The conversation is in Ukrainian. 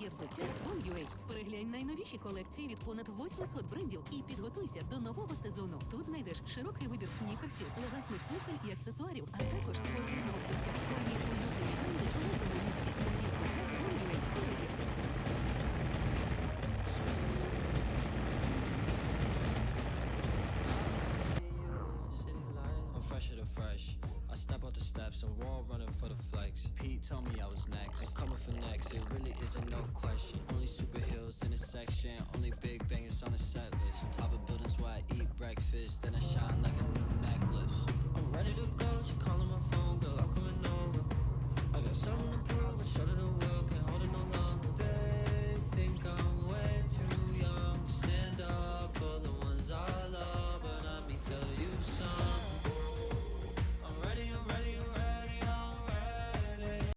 Є взуття Com.ua. Переглянь найновіші колекції від понад 800 брендів і підготуйся до нового сезону. Тут знайдеш широкий вибір снікерсів, елегантних туфель і аксесуарів, а також спортивного взуття. Твої улюблені бренди у. Fresher than fresh. I step out the steps and wall running for the flex. Pete told me I was it really isn't no question. Only superheroes in a section, only big bangers on a set list. On top of buildings where I eat breakfast, then I shine like a new necklace. I'm ready to go, she calling my phone, girl, I'm coming over. I got something to prove.